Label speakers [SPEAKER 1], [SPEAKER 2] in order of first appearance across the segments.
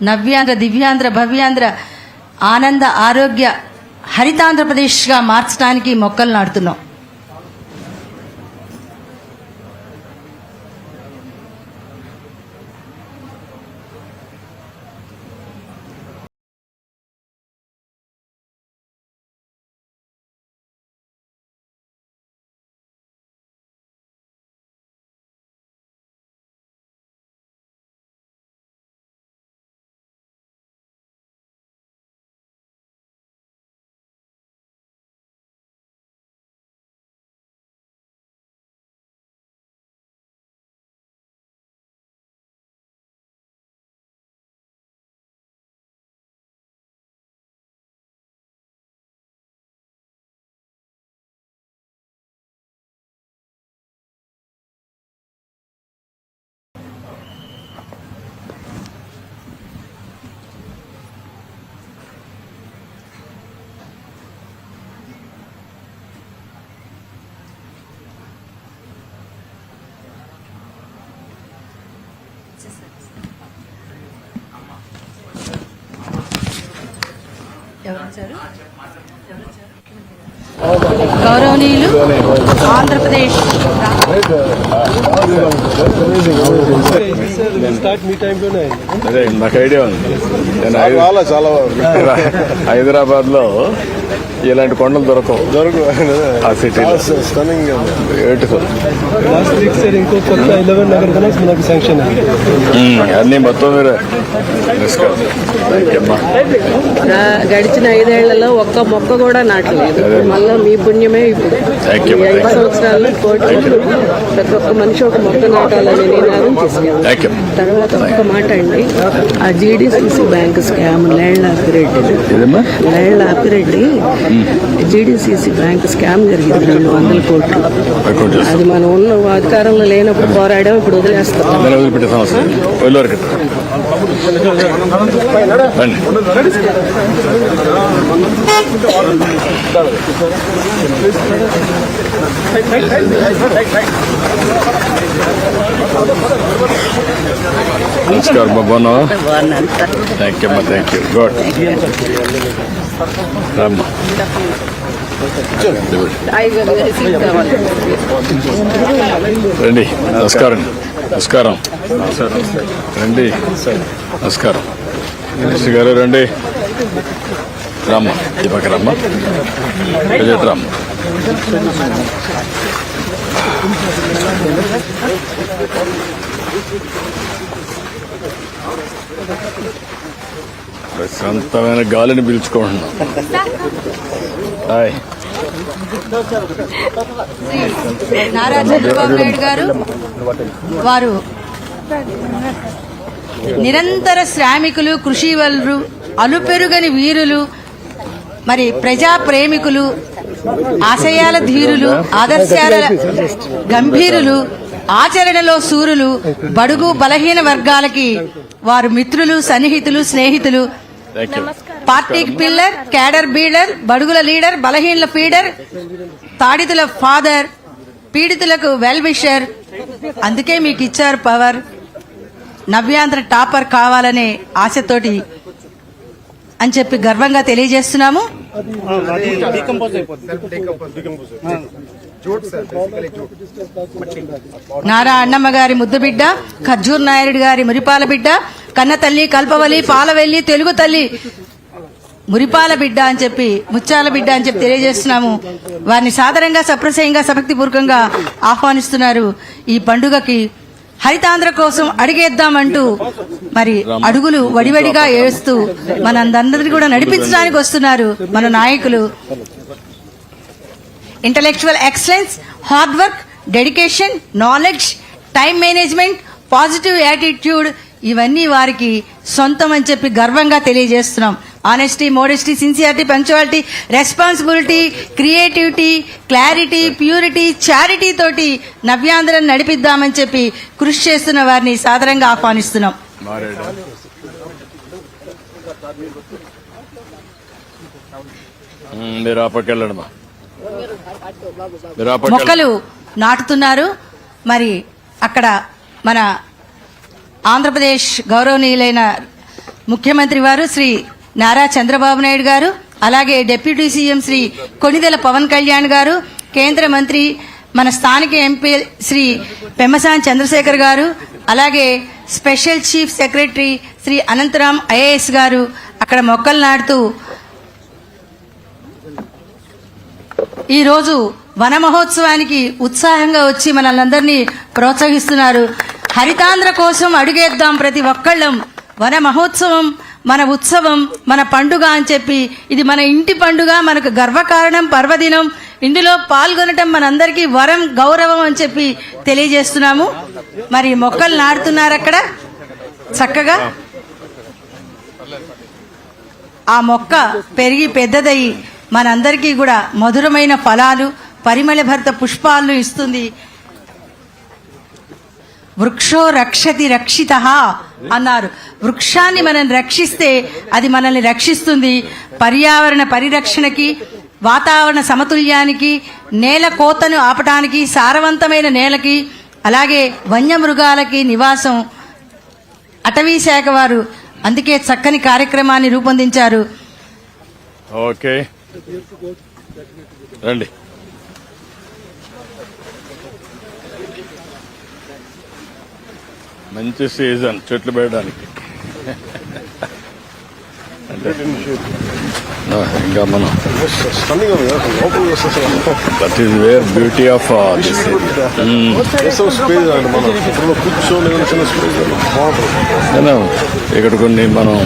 [SPEAKER 1] నవ్యాంధ్ర దివ్యాంధ్ర భవ్యాంధ్ర ఆనంద ఆరోగ్య హరితాంధ్రప్రదేశ్గా మార్చడానికి మొక్కలు నాటుతున్నాం. ఎవరు
[SPEAKER 2] వచ్చారు? ఎవరు వచ్చారు? అయింది
[SPEAKER 3] అదే నాకు ఐడియా ఉంది. నేను హై-
[SPEAKER 2] చాలా చాలా
[SPEAKER 3] హైదరాబాద్లో ఇలాంటి కొండలు దొరకవు.
[SPEAKER 2] దొరకు
[SPEAKER 3] ఆ బ్యూటిఫుల్
[SPEAKER 2] అయింది.
[SPEAKER 3] అన్ని మొత్తం మీరు.
[SPEAKER 4] గడిచిన ఐదేళ్ళలో ఒక్క మొక్క కూడా నాటలేదు. మళ్ళా మీ పుణ్యమే ఇప్పుడు. ఐదు. సంవత్సరాల్లో కోటి ప్రతి ఒక్క మనిషి ఒక మొక్క నాటాలని నినాదం చేశాను.
[SPEAKER 3] థ్యాంక్ యూ
[SPEAKER 4] తర్వాత ఒక్క మాట అండి. ఆ GDCC bank scam land
[SPEAKER 3] Apireddy
[SPEAKER 4] land Apireddy GDCC bank scam జరిగింది రెండు వందల కోట్లు. అది మనం ఉన్న అధికారంలో లేనప్పుడు పోరాడాం ఇప్పుడు వదిలేస్తాం.
[SPEAKER 3] రండి. నమస్కారం బాబా థ్యాంక్ యూ అమ్మా థ్యాంక్ యూ గుడ్ రమ్మా. రండి నమస్కారం. నమస్కారం. రండి నమస్కారం. మినిస్టర్ గారు రండి. రమ్మ ఈ పక్క రమ్మ. విజయ్ రమ్మ. ప్రశాంతమైన గాలిని పీల్చుకుంటున్నాం హాయ్.
[SPEAKER 1] నారా చంద్రబాబు నాయుడు గారు వారు నిరంతర శ్రామికులు కృషి వలరు అలుపెరుగని వీరులు మరి ప్రజా ప్రేమికులు ఆశయాల ధీరులు ఆదర్శాల గంభీరులు ఆచరణలో సూరులు బడుగు బలహీన వర్గాలకి వారు మిత్రులు సన్నిహితులు స్నేహితులు. పార్టీ పిల్లర్ క్యాడర్ బీడర్ బడుగుల లీడర్ బలహీనల ఫీడర్ తాడితుల ఫాదర్ పీడితులకు వెల్ విషర్ అందుకే మీకు ఇచ్చారు పవర్. నవ్యాంధ్ర టాపర్ కావాలనే ఆశతోటి అని చెప్పి గర్వంగా తెలియజేస్తున్నాము. నారా అన్నమ్మ గారి ముద్దు బిడ్డ ఖర్జూర్ నాయుడు గారి మురిపాల బిడ్డ కన్న తల్లి కల్పవల్లి పాలవెల్లి తెలుగు తల్లి మురిపాల బిడ్డ అని చెప్పి ముచ్చాల బిడ్డ అని చెప్పి తెలియజేస్తున్నాము. వారిని సాధారణంగా సప్రసయంగా సభక్తిపూర్వకంగా ఆహ్వానిస్తున్నారు ఈ పండుగకి హరితాంధ్ర కోసం అడిగేద్దామంటూ మరి అడుగులు వడివడిగా ఏడుస్తూ మనందరినీ కూడా నడిపించడానికి వస్తున్నారు మన నాయకులు. Intellectual excellence hard work dedication knowledge time management positive attitude ఇవన్నీ వారికి సొంతం అని చెప్పి గర్వంగా తెలియజేస్తున్నాం. Honesty modesty sincerity punctuality responsibility creativity clarity purity charity తోటి నవ్యాంధ్రను నడిపిద్దామని చెప్పి కృషి చేస్తున్న వారిని సాదరంగా ఆహ్వానిస్తున్నాం. మొక్కలు నాటుతున్నారు మరి అక్కడ మన ఆంధ్రప్రదేశ్ గౌరవనీయులైన ముఖ్యమంత్రి వారు శ్రీ నారా చంద్రబాబు నాయుడు గారు అలాగే డిప్యూటీ సీఎం శ్రీ కొణిదెల పవన్ కళ్యాణ్ గారు కేంద్ర మంత్రి మన స్థానిక ఎంపీ శ్రీ పెమ్మసాని చంద్రశేఖర్ గారు అలాగే special chief secretary Shri Anantaram IAS గారు అక్కడ మొక్కలు నాటుతూ ఈరోజు వన మహోత్సవానికి ఉత్సాహంగా వచ్చి మనల్ని ప్రోత్సహిస్తున్నారు. హరితాంధ్ర కోసం అడుగేద్దాం ప్రతి ఒక్కళ్ళం. వన మహోత్సవం మన ఉత్సవం మన పండుగ అని చెప్పి ఇది మన ఇంటి పండుగ మనకు గర్వకారణం పర్వదినం. ఇందులో పాల్గొనటం మనందరికీ వరం గౌరవం అని చెప్పి తెలియజేస్తున్నాము. మరి మొక్కలు నాటుతున్నారు అక్కడ చక్కగా? ఆ మొక్క పెరిగి పెద్దదయ్యి మనందరికీ కూడా మధురమైన ఫలాలు పరిమళ భర్త పుష్పాలను ఇస్తుంది. వృక్షో రక్షతి రక్షిత అన్నారు. వృక్షాన్ని మనం రక్షిస్తే అది మనల్ని రక్షిస్తుంది. పర్యావరణ పరిరక్షణకి వాతావరణ సమతుల్యానికి నేల కోతను ఆపటానికి సారవంతమైన నేలకి అలాగే వన్యమృగాలకి నివాసం. అటవీ శాఖ వారు అందుకే చక్కని కార్యక్రమాన్ని రూపొందించారు.
[SPEAKER 3] ఓకే. రండి. మంచి సీజన్ చెట్లు పెట్టడానికి ఇంకా మనం.
[SPEAKER 5] That is where beauty of
[SPEAKER 3] ఇక్కడ కొన్ని మనం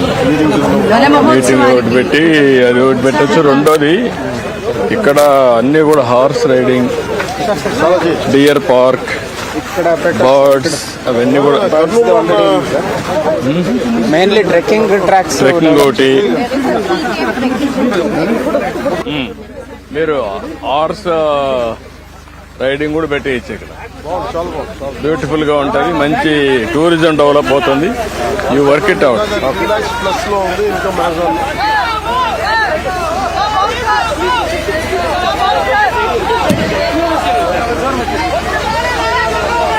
[SPEAKER 3] మీటింగ్ ఒకటి పెట్టి అది ఒకటి పెట్టచ్చు. రెండోది ఇక్కడ అన్ని కూడా horse riding deer park birds అవన్నీ కూడా.
[SPEAKER 6] మెయిన్లీ ట్రెక్కింగ్ ట్రాక్స్
[SPEAKER 3] ట్రెక్కింగ్ ఒకటి. మ్మ్. మీరు హార్స్ రైడింగ్ కూడా పెట్టేయచ్చు ఇక్కడ బ్యూటిఫుల్గా ఉంటుంది. మంచి టూరిజం డెవలప్ అవుతుంది. యూ వర్క్ ఇట్ అవుట్
[SPEAKER 5] ప్లస్లో ఉంది ఇంకా మ్యాక్సిమం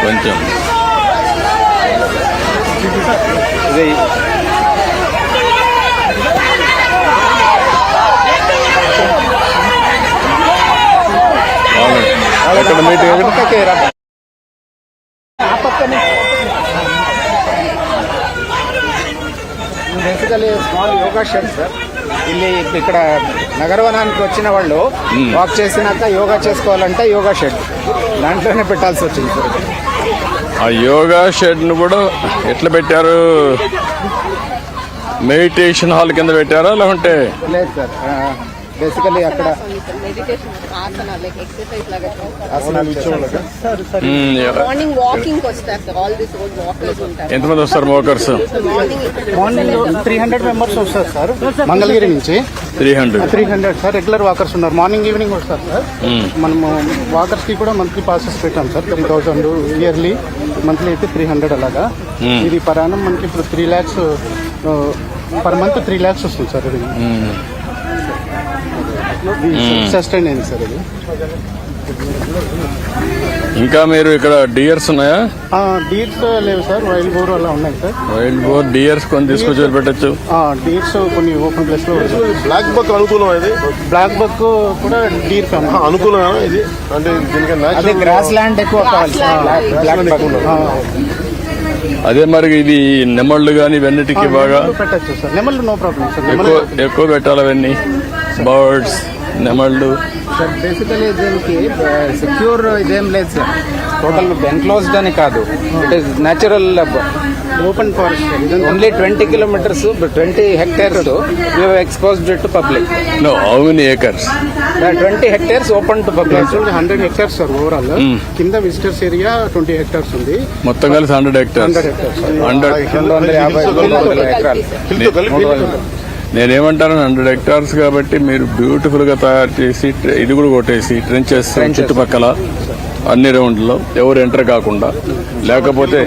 [SPEAKER 3] కొంచెం
[SPEAKER 6] ఇది
[SPEAKER 3] బాగుంది. ఎక్కడ మీటింగ్ ఎక్కడ
[SPEAKER 6] పక్కకి రా. ఆ పక్కనే basically small yoga shed sir ಇಲ್ಲಿ ఇక్కడ నగరవనానికి వచ్చిన వాళ్ళు వాక్ చేసినాక యోగా చేసుకోవాలంటే యోగా షెడ్ దాంట్లోనే పెట్టాల్సి వచ్చింది సార్
[SPEAKER 3] ఆ యోగా షెడ్ను కూడా ఎట్లా పెట్టారు? మెడిటేషన్ హాల్ కింద పెట్టారా లేకుంటే
[SPEAKER 6] లేదు సార్. బేసికలీ అక్కడ
[SPEAKER 7] మార్నింగ్ వాకింగ్ వస్తారు. Sir all this road walkers ఉంటారు.
[SPEAKER 3] ఎంతమంది వస్తారు మోకర్స్
[SPEAKER 7] మార్నింగ్
[SPEAKER 6] త్రీ హండ్రెడ్ మెంబర్స్ వస్తారు సార్ మంగళగిరి నుంచి
[SPEAKER 3] three hundred
[SPEAKER 6] three hundred sir regular walkers ఉన్నారు. మార్నింగ్ ఈవినింగ్ వస్తారు సార్ మనము వాకర్స్కి కూడా మంత్లీ పాసెస్ పెట్టాం sir three thousand yearly monthly అయితే త్రీ హండ్రెడ్ అలాగా. ఇది పర్ యానం మనకి ఇప్పుడు three lakhs per month three lakhs వస్తుంది సార్ ఇది సస్టైన్ అయింది సార్ ఇది.
[SPEAKER 3] ఇంకా మీరు ఇక్కడ డియర్స్ ఉన్నాయా?
[SPEAKER 6] డీట్స్ లేవు సార్. వైల్డ్ బోర్ అలా ఉన్నాయి సార్.
[SPEAKER 3] వైల్డ్ బోర్ డియర్స్ కొన్ని తీసుకొచ్చి పెట్టచ్చు
[SPEAKER 6] డీట్స్ కొన్ని ఓపెన్ ప్లేస్లో
[SPEAKER 5] బ్లాక్ బక్ అనుకూలం ఇది?
[SPEAKER 6] బ్లాక్ బక్ కూడా డీర్
[SPEAKER 5] అనుకూలమేనా ఇది? అంటే దీనికి
[SPEAKER 6] అదే గ్రాస్ ల్యాండ్ ఎక్కువ. కావాలి. బ్లాక్ బక్
[SPEAKER 3] అదే మరి ఇది నెమళ్ళు కానీ ఇవన్నిటికీ బాగా
[SPEAKER 6] పెట్టచ్చు సార్. నెమల్ నో ప్రాబ్లం సార్.
[SPEAKER 3] ఎక్కువ పెట్టాలి అవన్నీ. బర్డ్స్ నెమళ్ళు.
[SPEAKER 6] సార్ బేసికలీ దీనికి సెక్యూర్ ఇదేం లేదు సార్. టోటల్ ఎన్క్లోజ్డ్ అని కాదు. It is natural open forest only twenty kilometres twenty hectares you exposed to public
[SPEAKER 3] no how many acres
[SPEAKER 6] twenty hectares open to public hundred hectares sir overall కింద visitors area twenty hectares ఉంది.
[SPEAKER 3] మొత్తం కలిసి
[SPEAKER 6] hundred hectares
[SPEAKER 3] hundred
[SPEAKER 6] hectares hundred యాభై ఎకరాలు.
[SPEAKER 3] నేనేమంటాను hundred hectares కాబట్టి మీరు బ్యూటిఫుల్గా తయారు చేసి ఇది కూడా కొట్టేసి ట్రెంచెస్ చుట్టుపక్కల అన్ని రౌండ్లో ఎవరు ఎంటర్ కాకుండా లేకపోతే